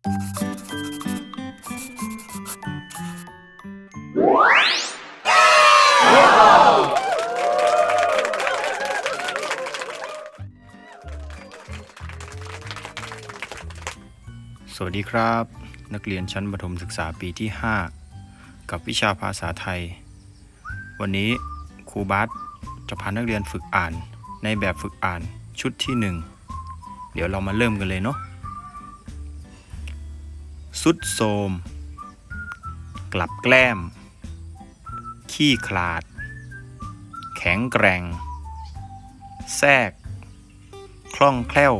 สวัสดีครับ นักเรียนชั้นประถมศึกษาปีที่ 5 กับวิชาภาษาไทย วันนี้ครูบาสจะพานักเรียนฝึกอ่านในแบบฝึกอ่านชุดที่ 1 เดี๋ยวเรามาเริ่มกันเลยเนาะ สุดโทมกลับแกล้ม ขี้ขลาด แข็งแกร่ง แทรก คล่องแคล่ว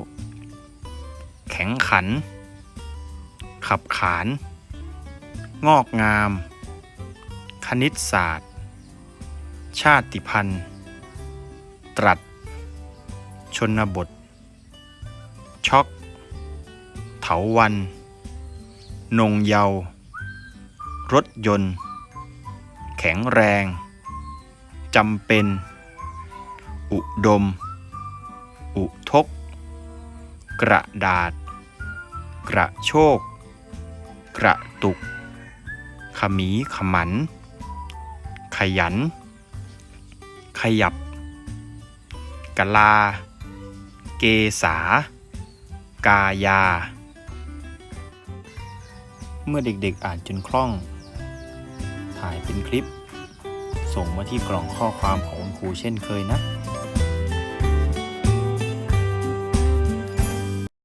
แข็งขัน ขับขาน งอกงาม คณิตศาสตร์ ชาติพันธุ์ ตรัส ชนบท ช็อก เถาวัน นงเยา รถยนต์ แข็งแรง จำเป็น อุดม อุทก กระดาษ กระโชก กระตุก ขมีขมัน ขยัน ขยับ กะลา เกษากายา เมื่อเด็กๆอ่านจนคล่อง ถ่ายเป็นคลิป ส่งมาที่กล่องข้อความของคุณครูเช่นเคยนะ